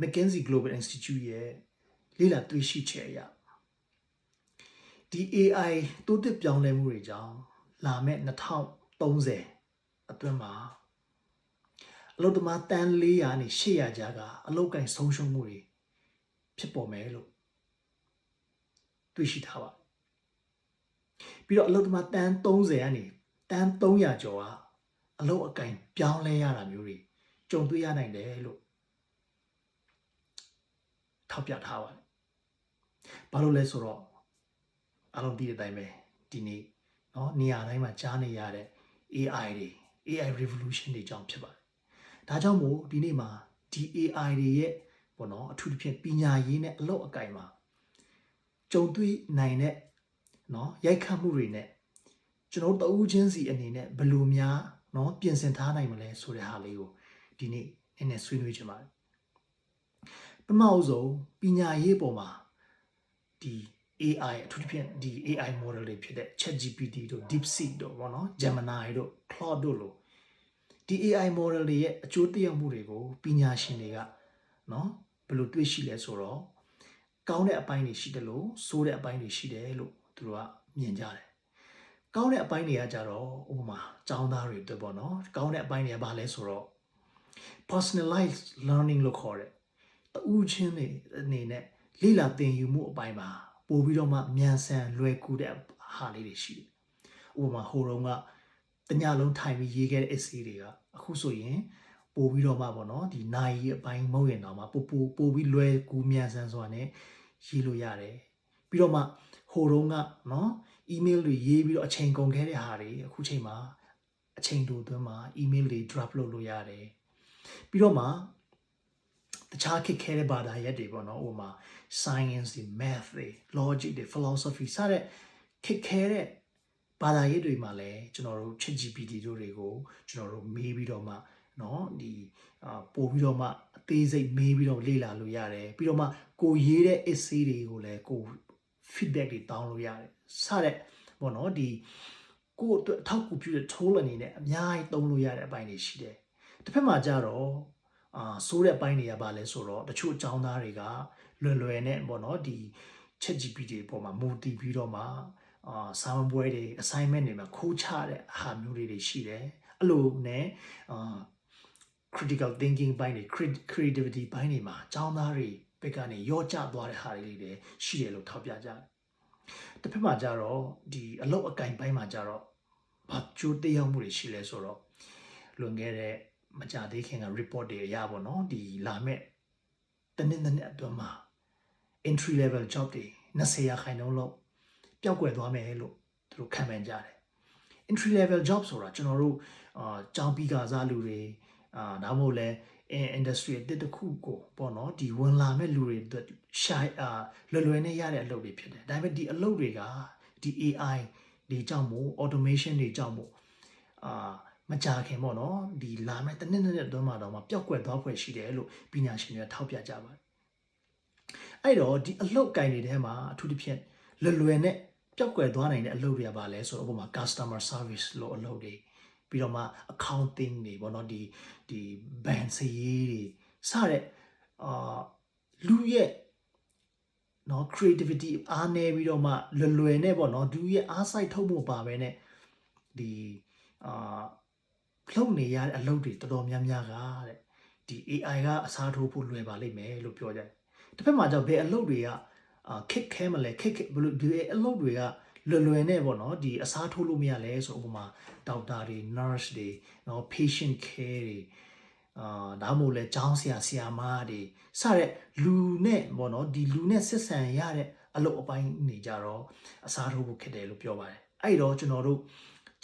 McKinsey Global Institute ရဲ့လေ့လာတွေ့ရှိချက်အရဒီ AI တိုးတက်ပြောင်းလဲမှုတွေကြောင့်လာမယ့်2030အတွင်းမှာအလုပ်သမားတန်း400နဲ့800ကြားကအလုပ်ကိုင်ဆုံးရှုံးမှုတွေဖြစ်ပေါ်မယ်လို့တွေ့ရှိထားပါတယ်ပြီးတော့အလုပ်သမားတန်း30ကနေတန်း300ကျော်ကအလုပ်အကင်ပြောင်းလဲရတာမျိုးတွေကြုံတွေ့ရနိုင်တယ်လို့ ထောက်ပြထားပါတယ်။ဘာလို့လဲဆိုတော့အလုံးဒီတဲ့အတိုင်းပဲဒီနေ့နော်နေရာတိုင်းမှာကြားနေရတဲ့ AI တွေ AI revolution တွေကြောင့်ဖြစ်ပါတယ်။ဒါကြောင့်မို့ဒီနေ့မှာဒီ AI တွေရဲ့ပေါ့နော်အထူးသဖြင့်ပညာရေးနဲ့အလို့အကင်မှာကြုံတွေ့နိုင်တဲ့နော်ရိုက်ခတ်မှုတွေနဲ့ကျွန်တော်တအူးချင်းစီအနေနဲ့ဘယ်လိုများနော်ပြင်ဆင်ထားနိုင်မလဲဆိုတဲ့ဟာလေးကိုဒီနေ့နည်းနည်းဆွေးနွေးချင်ပါတယ်။ မအဆုံးပညာရေးပေါ်မှာဒီ AI အထူးသဖြင့်ဒီ AI model တွေဖြစ်တဲ့ ChatGPT တို့ DeepSeek တို့ပေါ့နော် Gemini တို့ Claude တို့လိုဒီ AI model တွေရဲ့အကျိုးသက်ရောက်မှုတွေကိုပညာရှင်တွေကနော်ဘယ်လိုတွေ့ရှိလဲဆိုတော့ကောင်းတဲ့အပိုင်းတွေရှိတယ်လို့ဆိုးတဲ့အပိုင်းတွေရှိတယ်လို့သူတို့ကမြင်ကြတယ်။ကောင်းတဲ့အပိုင်းတွေကကြတော့ဥပမာចောင်းသားတွေအတွက်ပေါ့နော်ကောင်းတဲ့အပိုင်းတွေကဘာလဲဆိုတော့ personalized learning လို့ခေါ်တယ်။ တူးချင်းတွေအနေနဲ့လေ့လာသင်ယူမှုအပိုင်းမှာပို့ပြီးတော့မှမြန်ဆန်လွယ်ကူတဲ့ဟာလေးတွေရှိတယ်။ဥပမာဟိုတုန်းကတညလုံးထိုင်ပြီးရေးခဲ့တဲ့ essay တွေကအခုဆိုရင်ပို့ပြီးတော့မှပေါ့နော်ဒီနိုင်ရီအပိုင်းမဟုတ်ရင်တော့မှပို့ပို့ပို့ပြီးလွယ်ကူမြန်ဆန်စွာနဲ့ရေးလို့ရတယ်။ပြီးတော့မှဟိုတုန်းကနော် email တွေရေးပြီးတော့အချိန်ကုန်ခဲ့တဲ့ဟာတွေအခုချိန်မှာအချိန်တိုအတွင်းမှာ email တွေ drop လုပ်လို့ရတယ်။ပြီးတော့မှ တခြားခက်ခဲတဲ့ဘာသာရပ်တွေပေါ့နော်ဥပမာ science တွေ math တွေ logic တွေ philosophy စတဲ့ခက်ခဲတဲ့ဘာသာရပ်တွေမှာလည်းကျွန်တော်တို့ ChatGPT တို့တွေကိုကျွန်တော်တို့မေးပြီးတော့မှเนาะဒီအာပို့ပြီးတော့မှအသေးစိတ်မေးပြီးတော့လေ့လာလို့ရတယ်ပြီးတော့မှကိုရေးတဲ့ essay တွေကိုလည်းကို feedback တွေတောင်းလို့ရတယ်စတဲ့ပေါ့နော်ဒီကိုယ့်အတွက်အထောက်အကူပြုတဲ့ tool အနေနဲ့အများကြီးသုံးလို့ရတဲ့အပိုင်းတွေရှိတယ်တစ်ဖက်မှာကျတော့ အာစိုးတဲ့အပိုင်းတွေကဘာလဲဆိုတော့တချို့အကြောင်းသားတွေကလွယ်လွယ်နဲ့ပေါ့နော်ဒီ chat GPT ပေါ်မှာမူတည်ပြီးတော့မှအာစာမပွဲတွေ assignment တွေမှာခိုးချတဲ့ဟာမျိုးတွေရှိတယ်အဲ့လိုနဲ့အာ critical thinking ဘိုင်းတွေ creativity ဘိုင်းတွေမှာအကြောင်းသားတွေဘက်ကနေရော့ကျသွားတဲ့ဟာတွေတွေရှိတယ်လို့ထောက်ပြကြတယ်တစ်ဖက်မှာကျတော့ဒီအလုတ်အကင်ပိုင်းမှာကျတော့ဘာကြိုးတရားမှုတွေရှိလဲဆိုတော့လွန်ခဲ့တဲ့ မကြသေးခင်က report တွေရပါတော့ဒီလာမဲ့တနည်းနည်းအတွင်းမှာ entry level job တွေ20ရာခိုင်နှုန်းလောက်ပျောက်ကွယ်သွားမယ်လို့သူတို့ခံမှန်းကြတယ် entry level job ဆိုတာကျွန်တော်တို့အာကြောင်းပြီးကစားလူတွေအာဒါမှမဟုတ်လဲ industry တစ်တစ်ခုကိုပေါ့နော်ဒီဝင်လာမဲ့လူတွေအတွက်ရှာအာလွယ်လွယ်နဲ့ရတဲ့အလုပ်တွေဖြစ်တယ်ဒါပေမဲ့ဒီအလုပ်တွေကဒီ AI တွေကြောင့်မို့ automation တွေကြောင့်မို့အာ မကြခင်ပေါ့နော်ဒီလာမဲ့တစ်နှစ်နှစ်အတွင်းမှာတော့မှပျောက်ကွယ်သွားဖွယ်ရှိတယ်လို့ပညာရှင်တွေကထောက်ပြကြပါတယ်အဲ့တော့ဒီအလုပ်ကိုင်တွေထဲမှာအထူးသဖြင့်လွယ်လွယ်နဲ့ပျောက်ကွယ်သွားနိုင်တဲ့အလုပ်တွေကဘာလဲဆိုတော့ဥပမာ customer service လို့အလုပ်တွေပြီးတော့မှ accounting တွေပေါ့နော်ဒီဒီ ban စရေးတွေစတဲ့အာလူရဲ့နော် creativity အားနေပြီးတော့မှလွယ်လွယ်နဲ့ပေါ့နော်လူရဲ့အားစိုက်ထုတ်မှုပါပဲနဲ့ဒီအာ လှုပ်နေရတဲ့အလုပ်တွေတော်တော်များများကတဲ့ဒီ AI ကအစားထိုးဖို့လွယ်ပါလိမ့်မယ်လို့ပြောကြတယ်တစ်ဖက်မှာကျတော့ဘယ်အလုပ်တွေကအာခက်ခဲမလဲခက်ခက်ဘယ်လိုဒီအလုပ်တွေကလွယ်လွယ်နဲ့ပေါ့နော်ဒီအစားထိုးလို့မရလဲဆိုဥပမာဒေါက်တာတွေ nurse တွေနော် patient care တွေအာဒါမှမဟုတ်လဲကျောင်းဆရာဆရာမတွေစတဲ့လူနဲ့ပေါ့နော်ဒီလူနဲ့ဆက်ဆံရတဲ့အလုပ်အပိုင်းနေကြတော့အစားထိုးဖို့ခက်တယ်လို့ပြောပါတယ်အဲ့တော့ကျွန်တော်တို့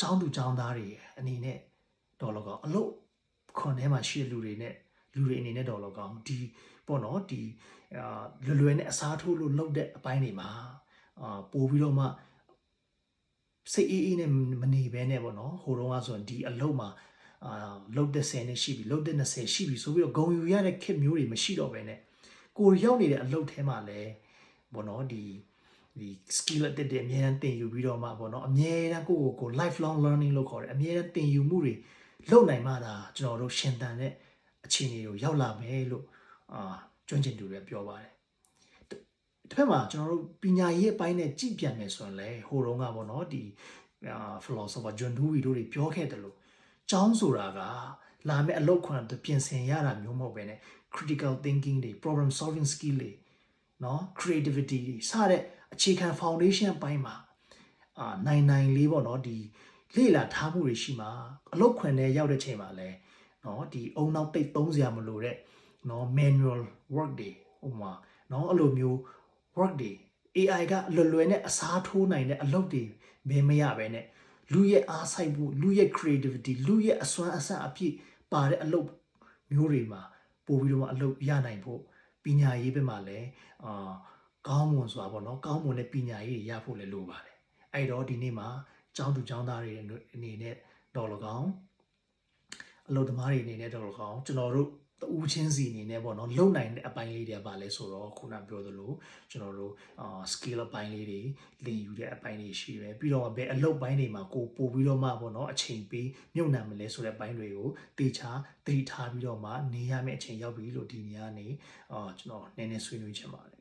ကျောင်းသူကျောင်းသားတွေအနေနဲ့ တော့လောကအလုပ်ခွန်ထဲမှာရှိတဲ့လူတွေနဲ့လူတွေအနေနဲ့တော့လောကောင်ဒီပေါ့နော်ဒီအာလွယ်လွယ်နဲ့အစားထိုးလို့လုပ်တဲ့အပိုင်းတွေမှာအာပို့ပြီးတော့မှစိတ်အေးအေးနဲ့မနေဘဲနဲ့ပေါ့နော်ဟိုတုန်းကဆိုရင်ဒီအလုပ်မှာအာလုတ်တဲ့10နဲ့ရှိပြီလုတ်တဲ့20ရှိပြီဆိုပြီးတော့ဂုံယူရတဲ့ခစ်မျိုးတွေမရှိတော့ဘဲနဲ့ကိုရောက်နေတဲ့အလုပ်ထဲမှာလည်းပေါ့နော်ဒီဒီ skill အတက်တဲ့အများအားသင်ယူပြီးတော့မှပေါ့နော်အများအားကိုကိုကို lifelong learning လို့ခေါ်တယ်အများအားသင်ယူမှုတွေ လုပ်နိုင်မှသာကျွန်တော်တို့ရှင်သန်တဲ့အခြေအနေကိုရောက်လာမယ်လို့အာ ကျွမ်းကျင်သူတွေပြောပါတယ်တစ်ဖက်မှာကျွန်တော်တို့ပညာရေးအပိုင်းနဲ့ကြည့်ပြန်မယ်ဆိုရင်လေဟိုတုန်းကပေါ့နော်ဒီအာ philosopher John Dewey တို့တွေပြောခဲ့တယ်လို့ကျောင်းဆိုတာကလာမယ့်အလုပ်ခွင်တပြင်ဆင်ရတာမျိုးမဟုတ်ပဲね critical thinking တွေ problem solving skill တွေเนาะ creativity တွေစတဲ့အခြေခံ foundation ပိုင်းမှာအာနိုင်နိုင်လေးပေါ့เนาะဒီ လေ့လာထားမှုတွေရှိမှာအလုပ်ခွင်ထဲရောက်တဲ့ချိန်မှာလဲเนาะဒီအုံနောက်တိတ်သုံးစရာမလိုတဲ့เนาะ manual work တွေဟိုမှာเนาะအဲ့လိုမျိုး work တွေ AI ကလွယ်လွယ်နဲ့အစားထိုးနိုင်တဲ့အလုပ်တွေမင်းမရပဲနဲ့လူရဲ့အားစိုက်မှုလူရဲ့ creativity လူရဲ့အစွမ်းအစအပြည့်ပါတဲ့အလုပ်မျိုးတွေမှာပို့ပြီးတော့အလုပ်ရနိုင်ဖို့ပညာရေးဘက်မှာလည်းအာကောင်းမွန်စွာပေါ့နော်ကောင်းမွန်တဲ့ပညာရေးရဖို့လည်းလိုပါတယ်အဲ့တော့ဒီနေ့မှာ ကျောင်းသူကျောင်းသားတွေအနေနဲ့တော်လကောင်းအလုပ်သမားတွေအနေနဲ့တော်လကောင်းကျွန်တော်တို့တူးချင်းစီအနေနဲ့ပေါ့နော်လုံနိုင်တဲ့အပိုင်းလေးတွေကပါလဲဆိုတော့ခုနပြောသလိုကျွန်တော်တို့အာ skill အပိုင်းလေးတွေလင်ယူတဲ့အပိုင်းတွေရှိတယ်ပြီးတော့ဘယ်အလုပ်ပိုင်းတွေမှာကိုပို့ပြီးတော့မှပေါ့နော်အချိန်ပေးမြုပ်နှံမလဲဆိုတဲ့ပိုင်းတွေကိုတေချာသတိထားပြီးတော့မှနေရမယ့်အချိန်ရောက်ပြီလို့ဒီနေရာနေအာကျွန်တော်နည်းနည်းဆွေးနွေးချင်ပါတယ်